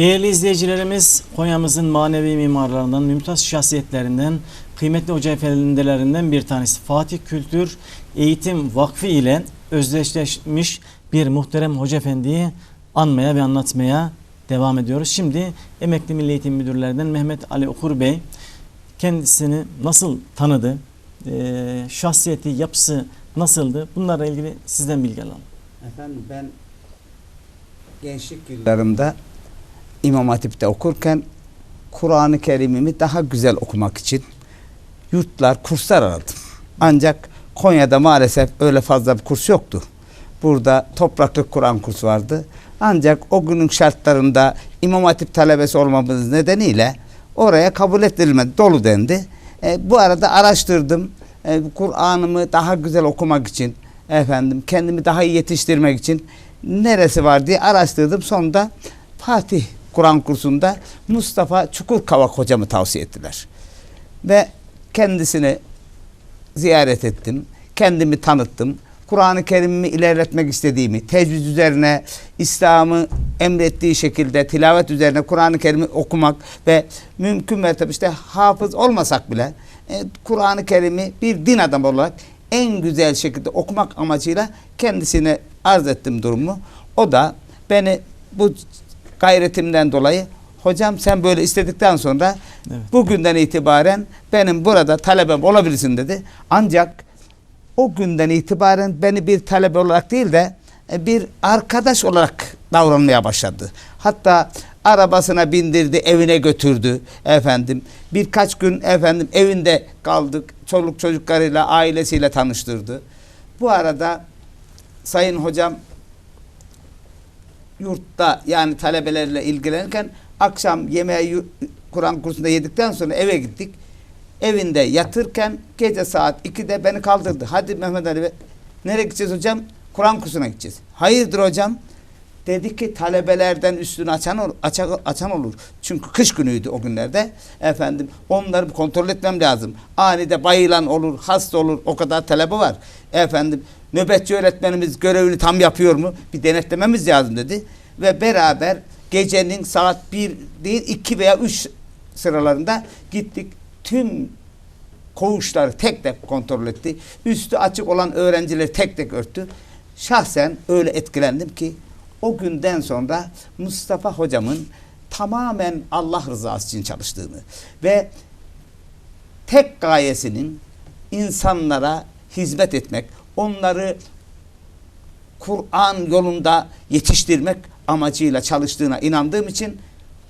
Değerli izleyicilerimiz, Konya'mızın manevi mimarlarından, mümtaz şahsiyetlerinden, kıymetli hoca efendilerinden bir tanesi Fatih Kültür Eğitim Vakfı ile özdeşleşmiş bir muhterem hoca efendiyi anmaya ve anlatmaya devam ediyoruz. Şimdi emekli Milli Eğitim Müdürlerinden Mehmet Ali Okur Bey kendisini nasıl tanıdı, şahsiyeti, yapısı nasıldı bunlarla ilgili sizden bilgi alalım. Efendim ben gençlik yıllarımda İmam Hatip'te okurken Kur'an-ı Kerim'imi daha güzel okumak için yurtlar, kurslar aradım. Ancak Konya'da maalesef öyle fazla bir kurs yoktu. Burada topraklık Kur'an kursu vardı. Ancak o günün şartlarında İmam Hatip talebesi olmamız nedeniyle oraya kabul edilmedi. Dolu dendi. E, bu arada araştırdım. E, Kur'an'ımı daha güzel okumak için efendim kendimi daha iyi yetiştirmek için neresi var diye araştırdım. Sonunda Fatih Kur'an kursunda Mustafa Çukurkavak hocamı tavsiye ettiler. Ve kendisini ziyaret ettim. Kendimi tanıttım. Kur'an-ı Kerim'imi ilerletmek istediğimi, tecvid üzerine, İslam'ı emrettiği şekilde tilavet üzerine Kur'an-ı Kerim'i okumak ve mümkün mertebe işte hafız olmasak bile e, Kur'an-ı Kerim'i bir din adamı olarak en güzel şekilde okumak amacıyla kendisine arz ettim durumu. O da beni bu gayretimden dolayı hocam sen böyle istedikten sonra Evet. bugünden itibaren benim burada talebem olabilirsin dedi. Ancak o günden itibaren beni bir talebe olarak değil de e, bir arkadaş olarak davranmaya başladı. Hatta arabasına bindirdi, evine götürdü efendim. Birkaç gün efendim evinde kaldık. Çoluk çocuklarıyla, ailesiyle tanıştırdı. Bu arada sayın hocam yurtta yani talebelerle ilgilenirken akşam yemeği Kur'an kursunda yedikten sonra eve gittik. Evinde yatırken gece saat 2'de beni kaldırdı. Hadi Mehmet Ali nereye gideceğiz hocam? Kur'an kursuna gideceğiz. Hayırdır hocam? Dedi ki talebelerden üstünü açan, açan, açan olur. Çünkü kış günüydü o günlerde. Efendim onları bir kontrol etmem lazım. Anide bayılan olur, hasta olur. O kadar talebe var. Efendim nöbetçi öğretmenimiz görevini tam yapıyor mu? Bir denetlememiz lazım dedi. Ve beraber gecenin saat 1 değil 2 veya 3 sıralarında gittik. Tüm koğuşları tek tek kontrol etti. Üstü açık olan öğrencileri tek tek örttü. Şahsen öyle etkilendim ki o günden sonra Mustafa hocamın tamamen Allah rızası için çalıştığını ve tek gayesinin insanlara hizmet etmek, onları Kur'an yolunda yetiştirmek amacıyla çalıştığına inandığım için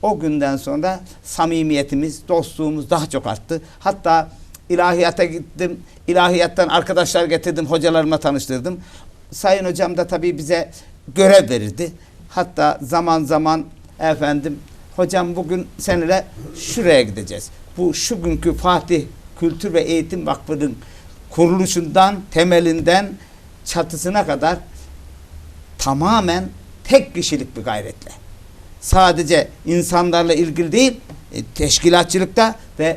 o günden sonra samimiyetimiz, dostluğumuz daha çok arttı. Hatta ilahiyata gittim. İlahiyattan arkadaşlar getirdim, hocalarıma tanıştırdım. Sayın hocam da tabii bize görev verirdi. Hatta zaman zaman efendim hocam bugün seninle şuraya gideceğiz. Bu şu günkü Fatih Kültür ve Eğitim Vakfı'nın kuruluşundan, temelinden çatısına kadar tamamen tek kişilik bir gayretle. Sadece insanlarla ilgili değil, e, teşkilatçılıkta ve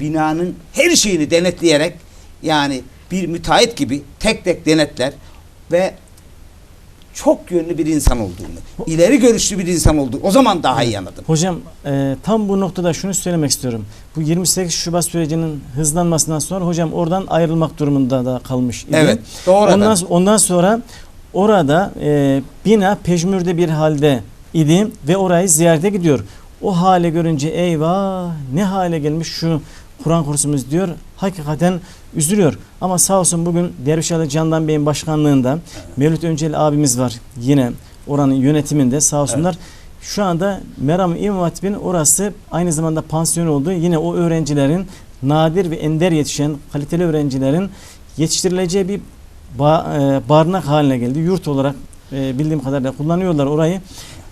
binanın her şeyini denetleyerek yani bir müteahhit gibi tek tek denetler ve çok yönlü bir insan olduğunu, ileri görüşlü bir insan olduğunu o zaman daha iyi anladım. Hocam e, tam bu noktada şunu söylemek istiyorum. Bu 28 Şubat sürecinin hızlanmasından sonra hocam oradan ayrılmak durumunda da kalmış idi. Evet, doğru Ondan, ondan sonra orada e, bina pejmürde bir halde idi ve orayı ziyarete gidiyor. O hale görünce eyvah ne hale gelmiş şu Kur'an kursumuz diyor. Hakikaten üzülüyor. Ama sağ olsun bugün Derviş Ali Candan Bey'in başkanlığında Mevlüt Öncel abimiz var yine oranın yönetiminde sağ olsunlar. Şu anda Meram İmam Hatip'in orası aynı zamanda pansiyon oldu. Yine o öğrencilerin nadir ve ender yetişen kaliteli öğrencilerin yetiştirileceği bir ba- e, barınak haline geldi. Yurt olarak e, bildiğim kadarıyla kullanıyorlar orayı.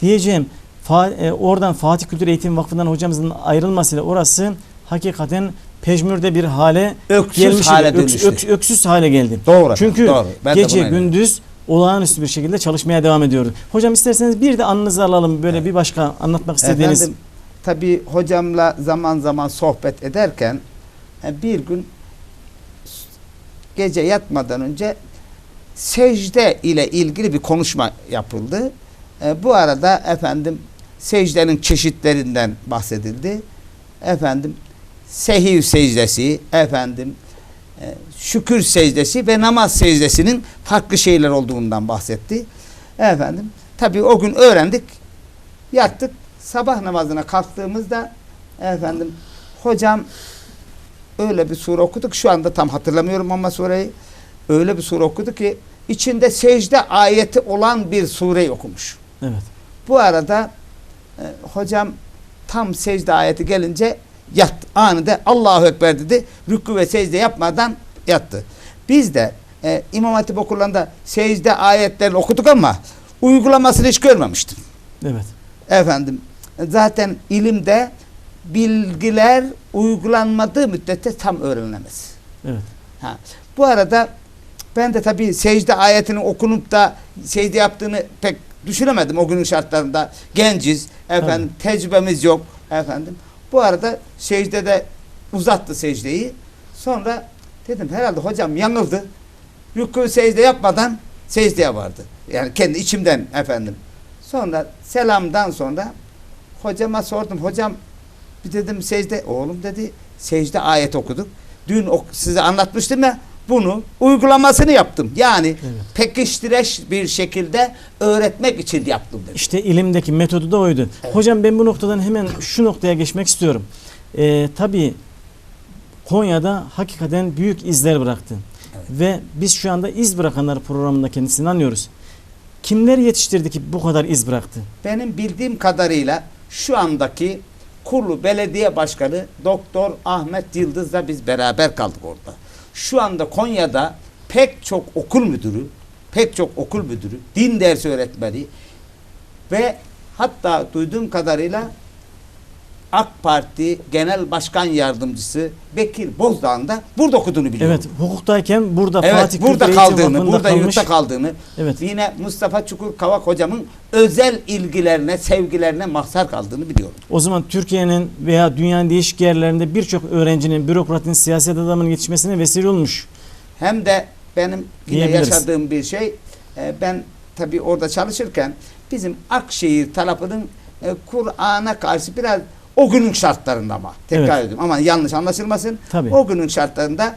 Diyeceğim Fa- e, oradan Fatih Kültür Eğitim Vakfı'ndan hocamızın ayrılmasıyla orası hakikaten pejmürde bir hale Öksüz gelmiş. hale idi. Öks- dönüştü. öks- öksüz hale geldi. Doğru Çünkü doğru. Ben gece gündüz olağanüstü bir şekilde çalışmaya devam ediyordu. Hocam isterseniz bir de anınızı alalım böyle bir başka anlatmak istediğiniz. Efendim tabii hocamla zaman zaman sohbet ederken e, bir gün gece yatmadan önce secde ile ilgili bir konuşma yapıldı. E, bu arada efendim secdenin çeşitlerinden bahsedildi. Efendim sehiv secdesi, efendim e, şükür secdesi ve namaz secdesinin farklı şeyler olduğundan bahsetti. Efendim tabii o gün öğrendik. Yattık. Sabah namazına kalktığımızda efendim hocam öyle bir sure okuduk. Şu anda tam hatırlamıyorum ama sureyi. Öyle bir sure okudu ki içinde secde ayeti olan bir sureyi okumuş. Evet. Bu arada e, hocam tam secde ayeti gelince yattı. Anında Allahu Ekber dedi. Rükû ve secde yapmadan yattı. Biz de e, İmam Hatip okullarında secde ayetlerini okuduk ama uygulamasını hiç görmemiştim. Evet. Efendim zaten ilimde bilgiler uygulanmadığı müddetçe tam öğrenilemez. Evet. Ha. Bu arada ben de tabii secde ayetinin okunup da secde yaptığını pek düşünemedim o günün şartlarında. Genciz, efendim tecrübemiz yok efendim. Bu arada secdede uzattı secdeyi. Sonra dedim herhalde hocam yanıldı. Rükû secde yapmadan secdeye vardı. Yani kendi içimden efendim. Sonra selamdan sonra hocama sordum. Hocam bir dedim secde. Oğlum dedi secde ayet okuduk. Dün ok- size anlatmıştım ya bunu uygulamasını yaptım. Yani Evet. pekiştireş bir şekilde öğretmek için yaptım dedi. İşte ilimdeki metodu da oydu. Hocam ben bu noktadan hemen şu noktaya geçmek istiyorum. Ee, tabii Konya'da hakikaten büyük izler bıraktı. Evet. Ve biz şu anda iz bırakanlar programında kendisini anlıyoruz. Kimler yetiştirdi ki bu kadar iz bıraktı? Benim bildiğim kadarıyla şu andaki Kurlu Belediye Başkanı Doktor Ahmet Yıldız'la biz beraber kaldık orada. Şu anda Konya'da pek çok okul müdürü, pek çok okul müdürü, din dersi öğretmeni ve hatta duyduğum kadarıyla AK Parti Genel Başkan Yardımcısı Bekir Bozdağ'ın da burada okuduğunu biliyorum. Evet, hukuktayken burada Evet, Fatih burada kaldığını, burada kalmış. yurtta kaldığını, Evet. yine Mustafa Çukur Kavak hocamın özel ilgilerine, sevgilerine mahzar kaldığını biliyorum. O zaman Türkiye'nin veya dünyanın değişik yerlerinde birçok öğrencinin, bürokratın, siyaset adamının yetişmesine vesile olmuş. Hem de benim yine yaşadığım bir şey, e, ben tabii orada çalışırken bizim Akşehir tarafının e, Kur'an'a karşı biraz o günün şartlarında ama tekrar Evet. ediyorum ama yanlış anlaşılmasın. Tabii. O günün şartlarında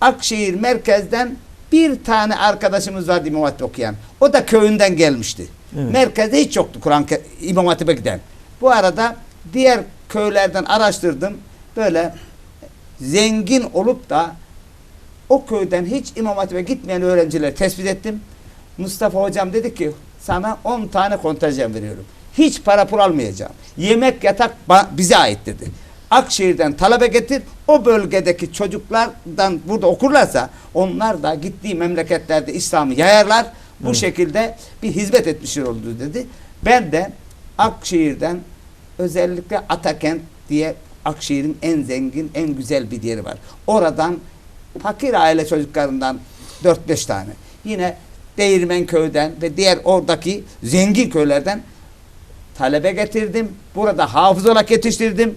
Akşehir merkezden bir tane arkadaşımız vardı İmam Hatip okuyan. O da köyünden gelmişti. Evet. Merkezde hiç yoktu Kur'an İmam Hatip'e giden. Bu arada diğer köylerden araştırdım. Böyle zengin olup da o köyden hiç İmam Hatip'e gitmeyen öğrencileri tespit ettim. Mustafa hocam dedi ki sana 10 tane kontenjan veriyorum. Hiç para pul almayacağım. Yemek yatak bize ait dedi. Akşehir'den talebe getir. O bölgedeki çocuklardan burada okurlarsa onlar da gittiği memleketlerde İslam'ı yayarlar. Bu Evet. şekilde bir hizmet etmişler oldu dedi. Ben de Akşehir'den özellikle Atakent diye Akşehir'in en zengin, en güzel bir yeri var. Oradan fakir aile çocuklarından 4-5 tane. Yine Değirmenköy'den ve diğer oradaki zengin köylerden talebe getirdim. Burada hafız olarak yetiştirdim.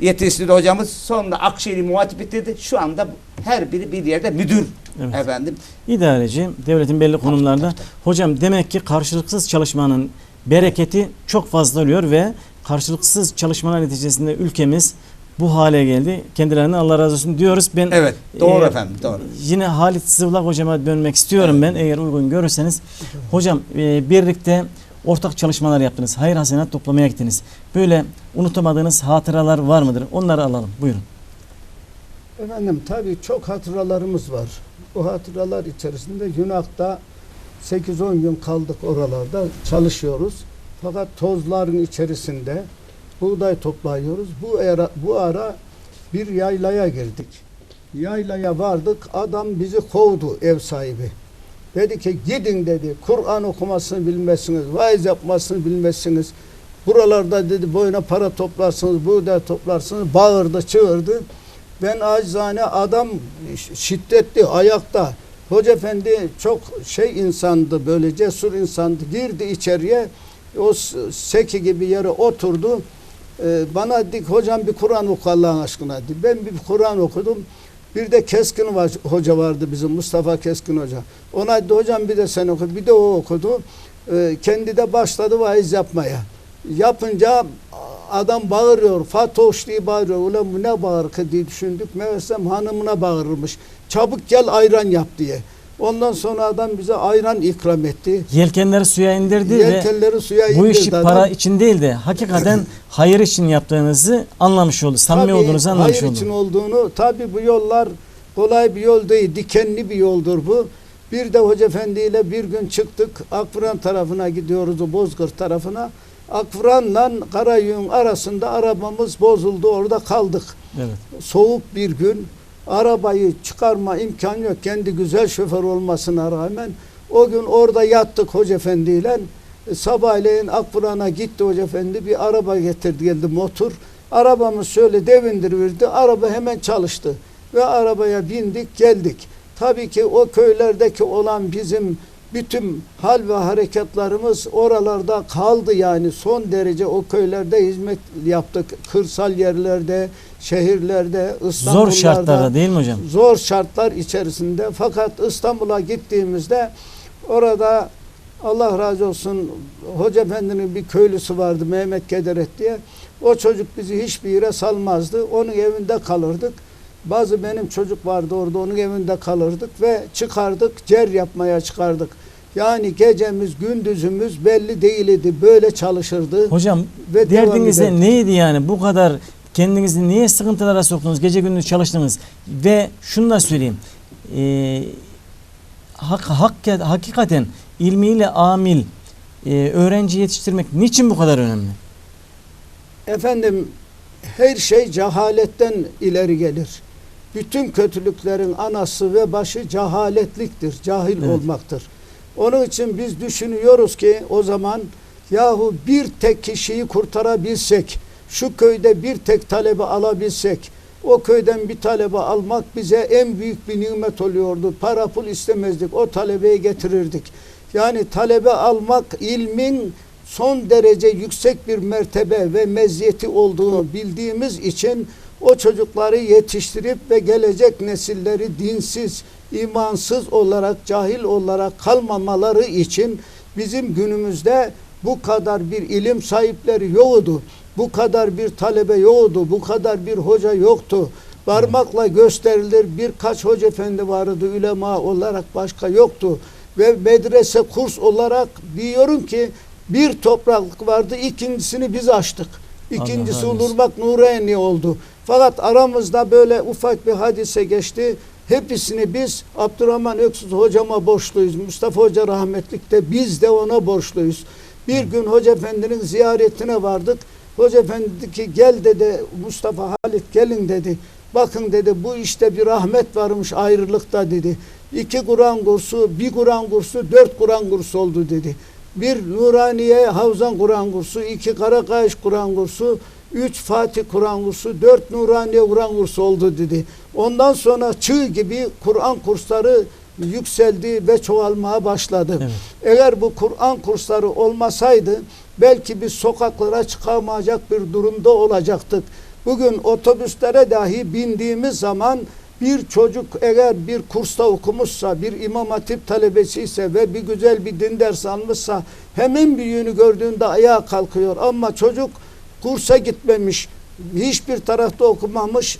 Yetiştirdi hocamız. Sonra Akşehir'i muhatip bitirdi. Şu anda her biri bir yerde müdür. Evet. Efendim. İdareci, devletin belli konumlarda. Hocam demek ki karşılıksız çalışmanın bereketi çok fazla oluyor ve karşılıksız çalışmalar neticesinde ülkemiz bu hale geldi. Kendilerine Allah razı olsun diyoruz. Ben Evet. Doğru Ee, efendim. Doğru. Yine Halit Zıvlak hocama dönmek istiyorum ben eğer uygun görürseniz. Hocam e, birlikte ortak çalışmalar yaptınız. Hayır hasenat toplamaya gittiniz. Böyle unutamadığınız hatıralar var mıdır? Onları alalım. Buyurun. Efendim tabii çok hatıralarımız var. Bu hatıralar içerisinde Yunak'ta 8-10 gün kaldık oralarda çalışıyoruz. Fakat tozların içerisinde buğday toplayıyoruz. Bu ara, bu ara bir yaylaya girdik. Yaylaya vardık. Adam bizi kovdu ev sahibi. Dedi ki gidin dedi. Kur'an okumasını bilmezsiniz. Vaiz yapmasını bilmezsiniz. Buralarda dedi boyuna para toplarsınız, buğday toplarsınız. Bağırdı, çığırdı. Ben acizane adam şiddetli ayakta. Hoca efendi çok şey insandı böyle cesur insandı. Girdi içeriye o seki gibi yere oturdu. Ee, bana dik hocam bir Kur'an oku Allah'ın aşkına dedi. Ben bir Kur'an okudum. Bir de Keskin hoca vardı bizim Mustafa Keskin hoca. Ona dedi hocam bir de sen oku. Bir de o okudu. Ee, kendi de başladı vaiz yapmaya. Yapınca adam bağırıyor. Fatoş diye bağırıyor. Ulan bu ne bağır ki diye düşündük. Meğersem hanımına bağırmış. Çabuk gel ayran yap diye. Ondan sonra adam bize ayran ikram etti. Yelkenleri suya indirdi ve Yelkenleri suya indirdi bu işi adam. para için değil de hakikaten hayır için yaptığınızı anlamış oldu. Samimi Tabii, olduğunuzu anlamış hayır oldu. için olduğunu tabi bu yollar kolay bir yol değil. Dikenli bir yoldur bu. Bir de Hoca Efendi ile bir gün çıktık. Akfıran tarafına gidiyoruz o Bozkır tarafına. Akfıran'la Karayün arasında arabamız bozuldu. Orada kaldık. Evet. Soğuk bir gün arabayı çıkarma imkanı yok. Kendi güzel şoför olmasına rağmen o gün orada yattık Hoca Efendi ile. E, Sabahleyin Akburan'a gitti Hoca Efendi bir araba getirdi geldi motor. Arabamız şöyle devindirvirdi. Araba hemen çalıştı. Ve arabaya bindik geldik. Tabii ki o köylerdeki olan bizim bütün hal ve harekatlarımız oralarda kaldı yani son derece o köylerde hizmet yaptık. Kırsal yerlerde, şehirlerde, Zor İstanbul'larda şartlarda değil mi hocam? zor şartlar içerisinde fakat İstanbul'a gittiğimizde orada Allah razı olsun Hoca Efendi'nin bir köylüsü vardı Mehmet Kederet diye. O çocuk bizi hiçbir yere salmazdı. Onun evinde kalırdık. Bazı benim çocuk vardı orada onun evinde kalırdık ve çıkardık cer yapmaya çıkardık. Yani gecemiz gündüzümüz belli değildi. Böyle çalışırdı. Hocam Ve derdiniz neydi yani bu kadar kendinizi niye sıkıntılara soktunuz gece gündüz çalıştınız ve şunu da söyleyeyim Ee, hak, hak, hakikaten ilmiyle amil e, öğrenci yetiştirmek niçin bu kadar önemli? Efendim her şey cehaletten ileri gelir. Bütün kötülüklerin anası ve başı cehaletliktir, cahil Evet. olmaktır. Onun için biz düşünüyoruz ki o zaman yahu bir tek kişiyi kurtarabilsek, şu köyde bir tek talebe alabilsek, o köyden bir talebe almak bize en büyük bir nimet oluyordu. Para pul istemezdik, o talebeyi getirirdik. Yani talebe almak ilmin son derece yüksek bir mertebe ve meziyeti olduğunu bildiğimiz için o çocukları yetiştirip ve gelecek nesilleri dinsiz, imansız olarak, cahil olarak kalmamaları için bizim günümüzde bu kadar bir ilim sahipleri yoktu. Bu kadar bir talebe yoktu. Bu kadar bir hoca yoktu. Parmakla gösterilir birkaç hoca efendi vardı ülema olarak başka yoktu. Ve medrese kurs olarak diyorum ki bir topraklık vardı ikincisini biz açtık. İkincisi. Ulurmak Nureyni oldu. Fakat aramızda böyle ufak bir hadise geçti. Hepsini biz Abdurrahman Öksüz hocama borçluyuz. Mustafa Hoca rahmetlik de biz de ona borçluyuz. Bir gün Hoca Efendi'nin ziyaretine vardık. Hoca Efendi dedi ki gel dedi Mustafa Halit gelin dedi. Bakın dedi bu işte bir rahmet varmış ayrılıkta dedi. İki Kur'an kursu, bir Kur'an kursu, dört Kur'an kursu oldu dedi. Bir Nuraniye Havzan Kur'an kursu, iki Karakayış Kur'an kursu, üç Fatih Kur'an kursu, dört Nuraniye Kur'an kursu oldu dedi. Ondan sonra çığ gibi Kur'an kursları yükseldi ve çoğalmaya başladı. Evet. Eğer bu Kur'an kursları olmasaydı belki biz sokaklara çıkamayacak bir durumda olacaktık. Bugün otobüslere dahi bindiğimiz zaman bir çocuk eğer bir kursta okumuşsa, bir imam hatip talebesi ise ve bir güzel bir din dersi almışsa hemen bir yönü gördüğünde ayağa kalkıyor. Ama çocuk kursa gitmemiş, hiçbir tarafta okumamış,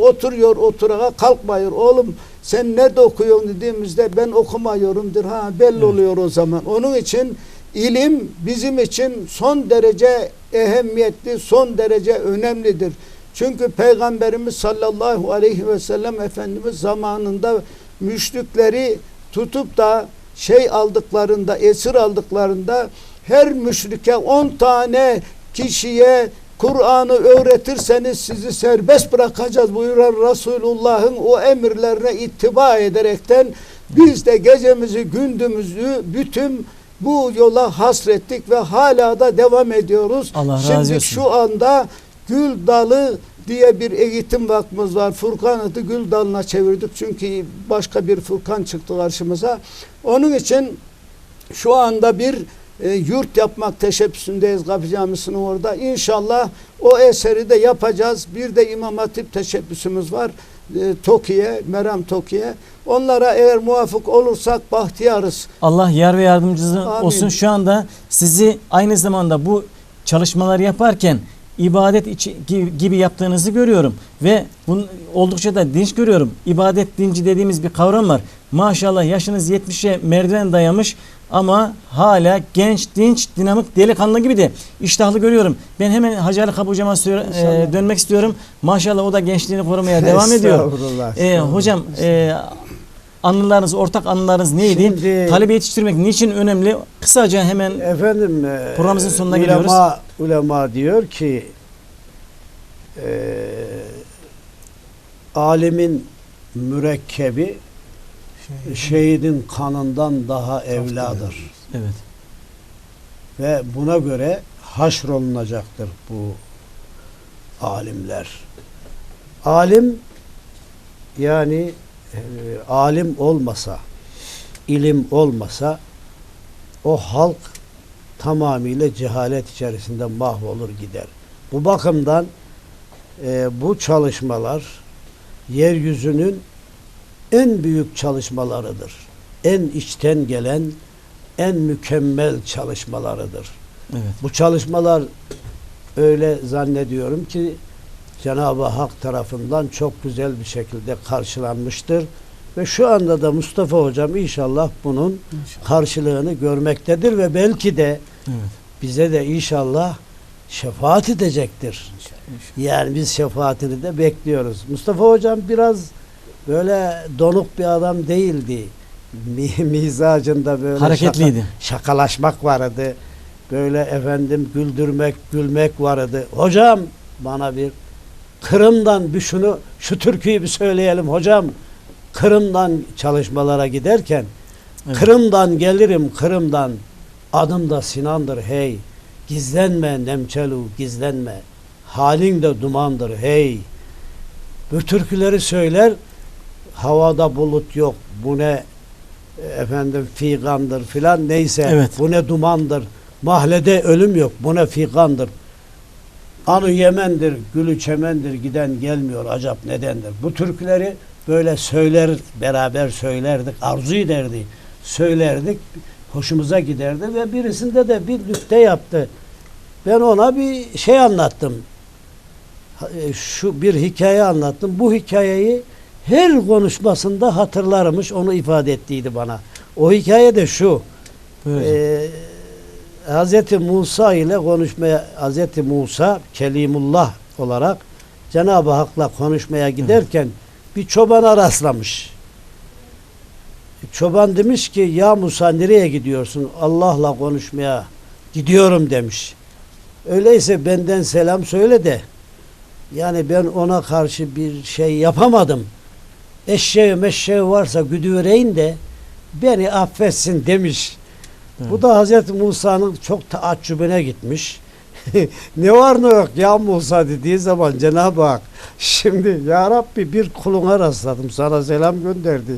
oturuyor oturağa kalkmıyor. Oğlum sen nerede okuyorsun dediğimizde ben okumuyorumdur. Ha belli oluyor o zaman. Onun için ilim bizim için son derece ehemmiyetli, son derece önemlidir. Çünkü Peygamberimiz sallallahu aleyhi ve sellem Efendimiz zamanında müşrikleri tutup da şey aldıklarında, esir aldıklarında her müşrike 10 tane kişiye Kur'an'ı öğretirseniz sizi serbest bırakacağız buyuran Resulullah'ın o emirlerine ittiba ederekten biz de gecemizi gündüzümüzü bütün bu yola hasrettik ve hala da devam ediyoruz. Allah razı Şimdi olsun. şu anda Gül Dalı diye bir eğitim vakfımız var. Furkan adı Gül Dalı'na çevirdik. Çünkü başka bir Furkan çıktı karşımıza. Onun için şu anda bir e, yurt yapmak teşebbüsündeyiz Kapı Camisi'nin orada. İnşallah o eseri de yapacağız. Bir de İmam Hatip teşebbüsümüz var. E, TOKİ'ye, Meram TOKİ'ye. Onlara eğer muvafık olursak bahtiyarız. Allah yar ve yardımcınız olsun. Şu anda sizi aynı zamanda bu çalışmalar yaparken ibadet içi, gibi, gibi yaptığınızı görüyorum ve bunu oldukça da dinç görüyorum. İbadet dinci dediğimiz bir kavram var. Maşallah yaşınız 70'e merdiven dayamış ama hala genç, dinç, dinamik, delikanlı gibi de iştahlı görüyorum. Ben hemen Hacı Ali Kapı hocama e, dönmek istiyorum. Maşallah o da gençliğini korumaya devam ediyor. Estağfurullah. hocam e, anılarınız, ortak anılarınız neydi? Şimdi- Talebe yetiştirmek niçin önemli? Kısaca hemen Efendim e, Programımızın sonuna ulema, geliyoruz. Ulema diyor ki e, alimin mürekkebi şehidin kanından daha evladır. evet. Ve buna göre haşrolunacaktır bu alimler. Alim yani e, alim olmasa, ilim olmasa o halk tamamıyla cehalet içerisinde mahvolur gider. Bu bakımdan e, bu çalışmalar yeryüzünün en büyük çalışmalarıdır. En içten gelen, en mükemmel çalışmalarıdır. Evet. Bu çalışmalar öyle zannediyorum ki Cenab-ı Hak tarafından çok güzel bir şekilde karşılanmıştır. Ve şu anda da Mustafa Hocam inşallah bunun karşılığını görmektedir ve belki de Evet. bize de inşallah şefaat edecektir. Yani biz şefaatini de bekliyoruz. Mustafa Hocam biraz böyle donuk bir adam değildi. Mi- Mizacında böyle Hareketliydi. şaka- şakalaşmak vardı. Böyle efendim güldürmek, gülmek vardı. Hocam bana bir Kırım'dan bir şunu şu türküyü bir söyleyelim hocam. Kırım'dan çalışmalara giderken Evet. Kırım'dan gelirim Kırım'dan adım da Sinan'dır hey. Gizlenme Nemçelu gizlenme. Halin de dumandır hey. Bu türküleri söyler. Havada bulut yok. Bu ne efendim figandır filan neyse. Evet. Bu ne dumandır. Mahallede ölüm yok. Bu ne figandır. Anı Yemen'dir, gülü çemendir, giden gelmiyor acap nedendir. Bu türküleri böyle söyler, beraber söylerdik, arzu ederdi, söylerdik, hoşumuza giderdi ve birisinde de bir nükte yaptı. Ben ona bir şey anlattım. E, Şu bir hikaye anlattım. Bu hikayeyi her konuşmasında hatırlarmış, onu ifade ettiydi bana. O hikaye de şu. Buyurun. Ee, Hz. Musa ile konuşmaya Hz. Musa Kelimullah olarak Cenab-ı Hak'la konuşmaya giderken bir çobana rastlamış. Çoban demiş ki ya Musa nereye gidiyorsun? Allah'la konuşmaya gidiyorum demiş. Öyleyse benden selam söyle de yani ben ona karşı bir şey yapamadım. Eşeği meşeği varsa güdüvereyim de beni affetsin demiş. Bu Evet. da Hazreti Musa'nın çok taaccübüne gitmiş. ne var ne yok ya Musa dediği zaman Cenab-ı Hak şimdi ya Rabbi bir kuluna rastladım sana selam gönderdi.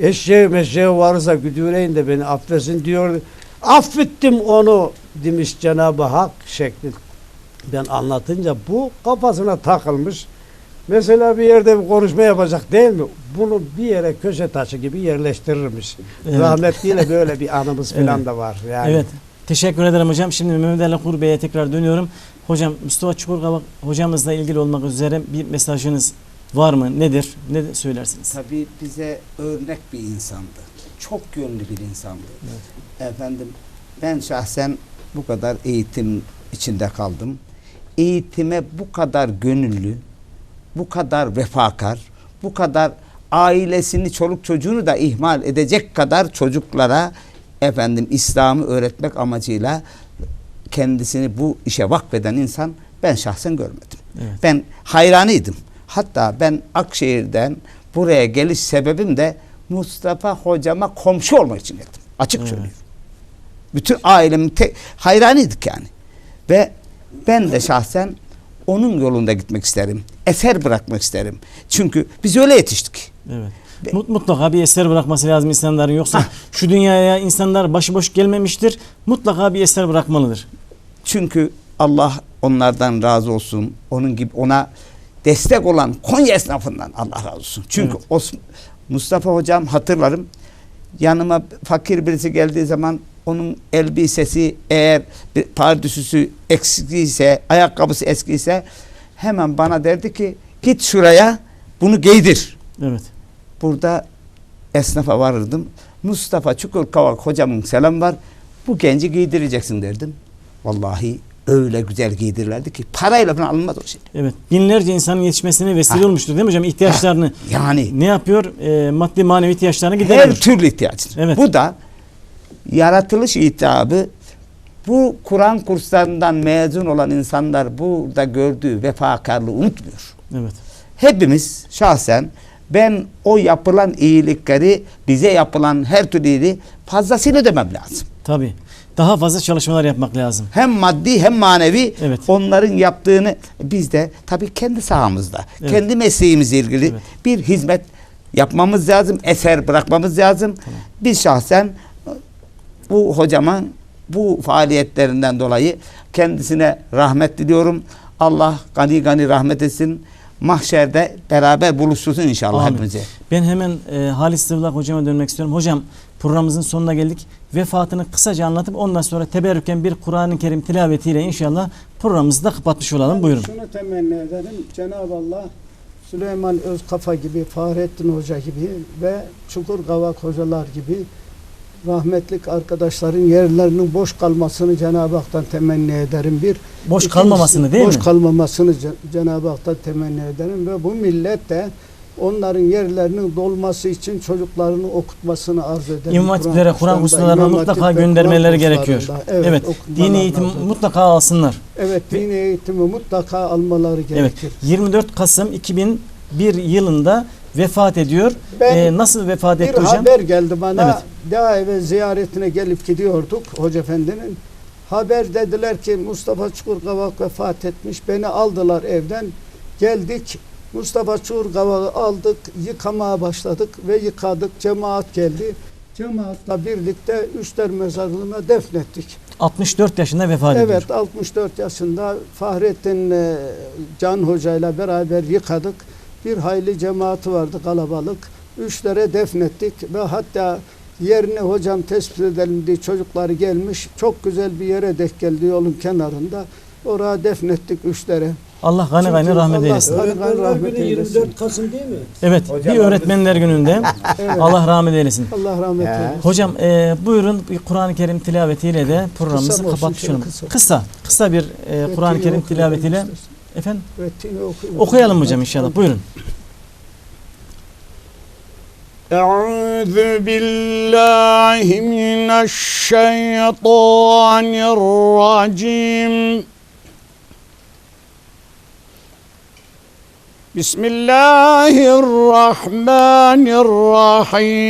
Eşeği meşeği varsa güdüreyin de beni affetsin diyor. Affettim onu demiş Cenab-ı Hak şekli. Ben anlatınca bu kafasına takılmış. Mesela bir yerde bir konuşma yapacak değil mi? Bunu bir yere köşe taşı gibi yerleştirirmiş. Evet. Rahmetliyle böyle bir anımız falan Evet. da var. Yani. Evet. Teşekkür ederim hocam. Şimdi Mehmet Ali Kur Bey'e tekrar dönüyorum. Hocam Mustafa Çukurkavak hocamızla ilgili olmak üzere bir mesajınız var mı? Nedir? Ne söylersiniz? Tabii bize örnek bir insandı. Çok yönlü bir insandı. Efendim ben şahsen bu kadar eğitim içinde kaldım. Eğitime bu kadar gönüllü, bu kadar vefakar, bu kadar ailesini, çoluk çocuğunu da ihmal edecek kadar çocuklara efendim İslam'ı öğretmek amacıyla kendisini bu işe vakfeden insan ben şahsen görmedim. Evet. Ben hayranıydım. Hatta ben Akşehir'den buraya geliş sebebim de Mustafa hocama komşu olmak için geldim. Açık Evet. söylüyorum. Bütün ailemin hayranıydık yani. Ve ben de şahsen onun yolunda gitmek isterim. Eser bırakmak isterim. Çünkü biz öyle yetiştik. Evet. Mut- Mutlaka bir eser bırakması lazım insanların yoksa şu dünyaya insanlar başıboş gelmemiştir. Mutlaka bir eser bırakmalıdır. Çünkü Allah onlardan razı olsun. Onun gibi ona destek olan Konya esnafından Allah razı olsun. Çünkü Evet. Os- Mustafa hocam hatırlarım yanıma fakir birisi geldiği zaman onun elbisesi eğer bir pardüsüsü eksikiyse, ayakkabısı eskiyse hemen bana derdi ki git şuraya bunu giydir. Evet. Burada esnafa varırdım. Mustafa Çukurkavak hocamın selam var. Bu genci giydireceksin derdim. Vallahi öyle güzel giydirirlerdi ki parayla falan alınmaz o şey. Evet. Binlerce insanın yetişmesine vesile Ha. olmuştur değil mi hocam? İhtiyaçlarını Yani ne yapıyor? E, maddi manevi ihtiyaçlarını her gideriyor. türlü ihtiyacını. Evet. Bu da yaratılış itabı bu Kur'an kurslarından mezun olan insanlar burada gördüğü vefakarlığı unutmuyor. Evet. Hepimiz şahsen ben o yapılan iyilikleri bize yapılan her türlü iyiliği fazlasıyla ödemem lazım. Tabii. Daha fazla çalışmalar yapmak lazım. Hem maddi hem manevi Evet. onların yaptığını biz de tabii kendi sahamızda, Evet. kendi mesleğimizle ilgili Evet. bir hizmet yapmamız lazım, eser bırakmamız lazım. Biz şahsen bu hocamın bu faaliyetlerinden dolayı kendisine rahmet diliyorum. Allah gani gani rahmet etsin. Mahşerde beraber buluştursun inşallah Amin. hepimizi. Ben hemen e, Halis Sıvlak hocama dönmek istiyorum. Hocam programımızın sonuna geldik. Vefatını kısaca anlatıp ondan sonra teberrüken bir Kur'an-ı Kerim tilavetiyle inşallah programımızı da kapatmış olalım. Buyurun. Şunu temenni ederim. Cenab-ı Allah Süleyman Özkafa gibi, Fahrettin Hoca gibi ve Çukur Kavak hocalar gibi rahmetlik arkadaşların yerlerinin boş kalmasını Cenab-ı Hak'tan temenni ederim. Bir Boş İkincisi, kalmamasını değil boş mi? kalmamasını Ce- Cenab-ı Hak'tan temenni ederim ve bu millet de onların yerlerinin dolması için çocuklarını okutmasını arz ederim. İmam hatiplere, Kur'an kurslarına mutlaka göndermeleri gerekiyor. Evet. okumalar Dini eğitim lazım. mutlaka alsınlar. Evet, dini eğitimi mutlaka almaları Evet. gerekir. 24 Kasım 2001 yılında vefat ediyor. Ben Ee, nasıl vefat Bir etti hocam? haber geldi bana. Evet. Daha evvel ziyaretine gelip gidiyorduk Hoca Efendi'nin. Haber dediler ki Mustafa Çukurkavak vefat etmiş. Beni aldılar evden. Geldik. Mustafa Çukurkavak'ı aldık. Yıkamaya başladık ve yıkadık. Cemaat geldi. Cemaatla birlikte Üçler Mezarlığı'na defnettik. 64 yaşında vefat ediyor. Evet 64 yaşında Fahrettin e, Can Hoca ile beraber yıkadık. Bir hayli cemaati vardı kalabalık. Üçlere defnettik ve hatta yerini hocam tespit edelim diye çocukları gelmiş. Çok güzel bir yere denk geldi yolun kenarında. Oraya defnettik üçlere. Allah gani gani Çünkü rahmet Allah- eylesin. Öğretmenler rahmet günü eylesin. 24 Kasım değil mi? Evet, bir öğretmenler gününde Evet. Allah rahmet eylesin. Allah rahmet eylesin. Hocam e, buyurun bir Kur'an-ı Kerim tilavetiyle de programımızı kapatışalım. şöyle kısa. Kısa, kısa bir e, Kur'an-ı Kerim tilavetiyle. istersen. Efendim? Metin'i okuyalım. Okuyalım hocam inşallah. Buyurun. أعوذ بالله من الشيطان الرجيم بسم الله الرحمن الرحيم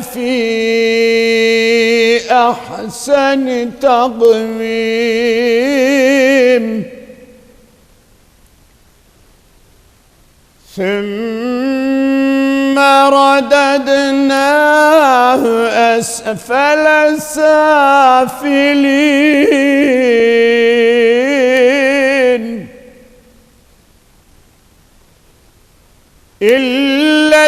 في أحسن تقويم. ثم رددناه أسفل سافلين. إلا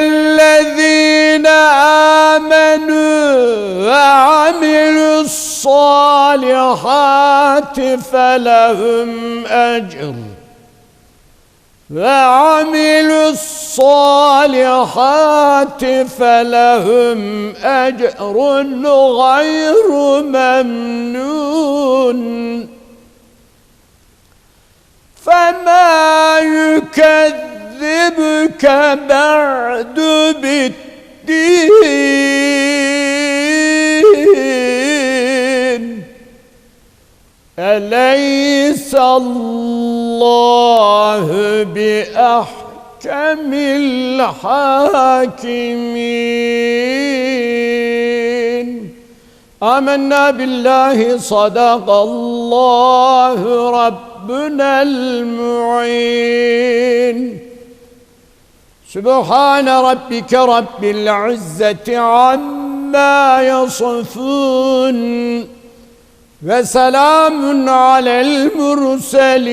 الصالحات فلهم أجر. وعملوا الصالحات فلهم أجر غير ممنون. فما يكذبك بعد بالدين. أليس الله بأحكم الحاكمين آمنا بالله صدق الله ربنا المعين سبحان ربك رب العزة عما يصفون ve selamun alel murselin.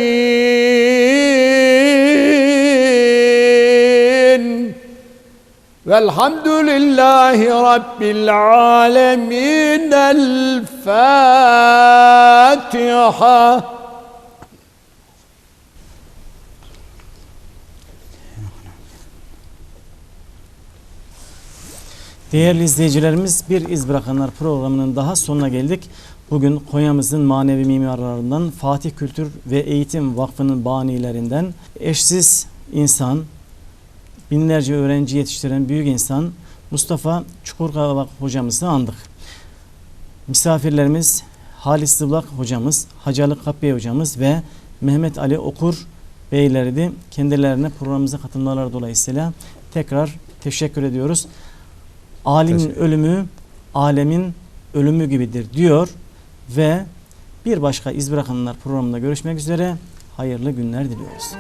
Velhamdülillahi rabbil alemin. El Fatiha. Değerli izleyicilerimiz Bir İz Bırakanlar programının daha sonuna geldik. Bugün Konya'mızın manevi mimarlarından Fatih Kültür ve Eğitim Vakfı'nın banilerinden eşsiz insan, binlerce öğrenci yetiştiren büyük insan Mustafa Çukurkavak hocamızı andık. Misafirlerimiz Halis Zıblak hocamız, Hacı Ali Kapbey hocamız ve Mehmet Ali Okur beylerdi. Kendilerine programımıza katılmaları dolayısıyla tekrar teşekkür ediyoruz. Alimin Teşekkür. ölümü alemin ölümü gibidir diyor ve bir başka iz bırakanlar programında görüşmek üzere. Hayırlı günler diliyoruz.